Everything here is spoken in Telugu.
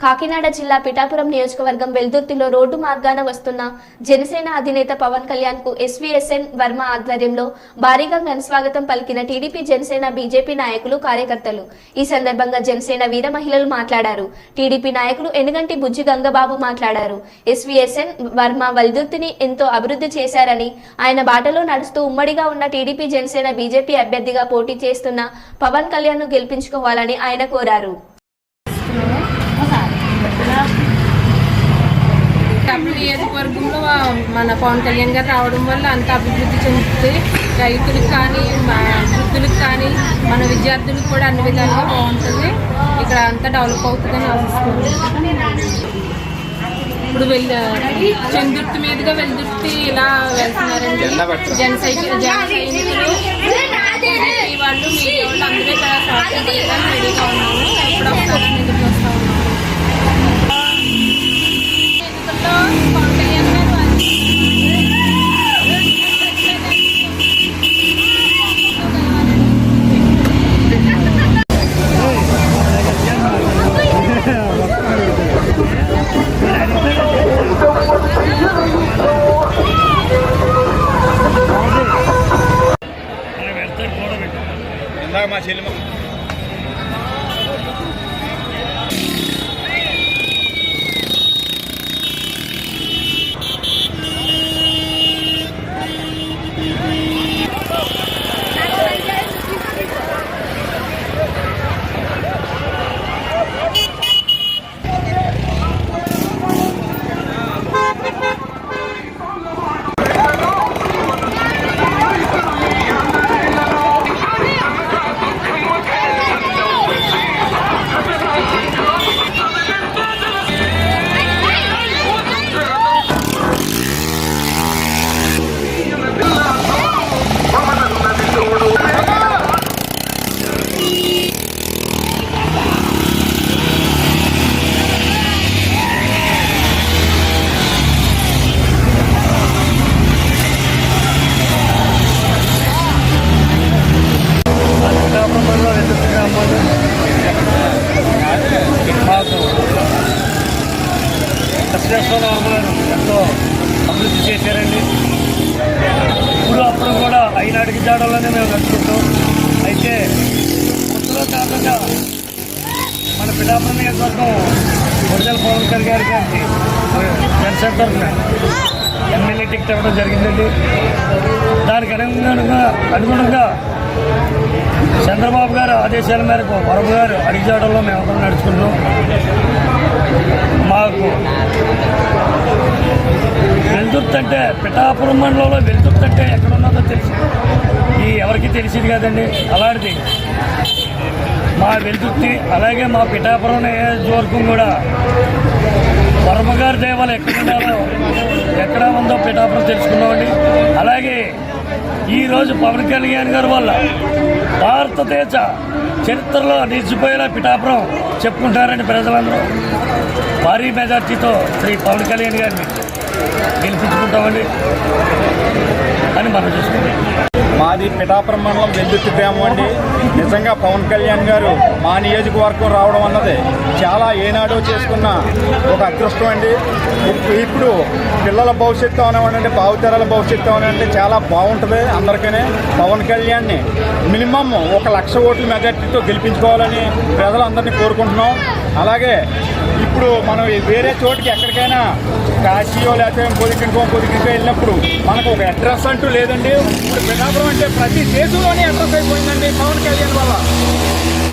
కాకినాడ జిల్లా పిఠాపురం నియోజకవర్గం వెల్దుర్తిలో రోడ్డు మార్గాన వస్తున్న జనసేన అధినేత పవన్ కళ్యాణ్కు ఎస్వీఎస్ఎన్ వర్మ ఆధ్వర్యంలో భారీగా ఘనస్వాగతం పలికిన టీడీపీ జనసేన బీజేపీ నాయకులు కార్యకర్తలు. ఈ సందర్భంగా జనసేన వీర మహిళలు మాట్లాడారు. టీడీపీ నాయకులు ఎనుగంటి బుజ్జి గంగబాబు మాట్లాడారు. ఎస్వీఎస్ఎన్ వర్మ వెల్దుర్తిని ఎంతో అభివృద్ధి చేశారని ఆయన బాటలో నడుస్తూ ఉమ్మడిగా ఉన్న టీడీపీ జనసేన బీజేపీ అభ్యర్థిగా పోటీ చేస్తున్న పవన్ కళ్యాణ్ను గెలిపించుకోవాలని ఆయన కోరారు. నియోజకవర్గంలో మన పవన్ కళ్యాణ్ గారు రావడం వల్ల అంత అభివృద్ధి చెందుతుంది. రైతులకు కానీ మా వృద్ధులకు కానీ మన విద్యార్థులకు కూడా అన్ని విధాలుగా బాగుంటుంది. ఇక్కడ అంతా డెవలప్ అవుతుందని ఆశిస్తున్నాను ఇప్పుడు వెళ్ళ చందుర్తి మీదుగా వెల్దుర్తి ఇలా వెళ్తున్నారండి. జన సైకి- జన సైనికులు. వాళ్ళు మీ వాళ్ళు అందరూ ఇక్కడ రెడీగా ఉన్నాము. ఎప్పుడు ఇందాక మా చెల్లి మాకు దక్షిణేశ్వర ఎంతో అభివృద్ధి చేశారండి ఇప్పుడు అప్పుడు కూడా అయినాటికి జాడల్లోనే మేము నడుచుకుంటాం అయితే కొత్తలో కాకుండా మన పిఠాపురం నియోజకవర్గం వరదల పవన్ కళ్యాణ్ గారి గారికి జనసేన తరఫున ఎమ్మెల్యే టికెట్ ఇవ్వడం జరిగిందండి. దానికి అనుగుణంగా అనుగుణంగా చంద్రబాబు గారు ఆదేశాల మేరకు వరపు గారు అడిగిజాడల్లో మేము అందరం నడుచుకుంటాం మాకు వెళ్తుంటే పిఠాపురం మండలంలో వెళ్తుంటే అంటే ఎక్కడ ఉన్నదో తెలిసి. ఈ ఎవరికి తెలిసింది కదండి అలాంటిది. మా వెలుతుర్తి అలాగే మా పిఠాపురం నియోజకవర్గం కూడా వర్మ దేవాలయం ఎక్కడ ఉండాలో ఎక్కడ ఉందో పిఠాపురం తెలుసుకున్నామండి. అలాగే ఈరోజు పవన్ కళ్యాణ్ గారి వల్ల భారతదేశ చరిత్రలో నిలిచిపోయేలా పిఠాపురం చెప్పుకుంటారని ప్రజలందరూ. భారీ మెజార్టీతో శ్రీ పవన్ కళ్యాణ్ గారిని గెలిపించుకుంటామండి. అని మనం చూసుకుంటాం. మాది పిఠాపురం మండలం వెల్దుర్తి గ్రామం అండి. నిజంగా పవన్ కళ్యాణ్ గారు మా నియోజకవర్గం రావడం అన్నది చాలా ఏనాడో చేసుకున్న ఒక అదృష్టం అండి. ఇప్పుడు పిల్లల భవిష్యత్తు అవనివ్వండి భావితరాల భవిష్యత్తు అవనివ్వండి చాలా బాగుంటుంది అందరికనే. పవన్ కళ్యాణ్ని మినిమం ఒక లక్ష ఓట్ల మెజార్టీతో గెలిపించుకోవాలని ప్రజలందరినీ కోరుకుంటున్నాం. అలాగే ఇప్పుడు మనం వేరే చోటికి ఎక్కడికైనా కాశీయో లేకపోతే పొదికింకో పొదికింకో వెళ్ళినప్పుడు మనకు ఒక అడ్రస్ అంటూ లేదండి. ఇప్పుడు పిఠాపురం అంటే ప్రతి దేశంలోనే అడ్రస్ అయిపోయిందండి పవన్ కళ్యాణ్ వల్ల.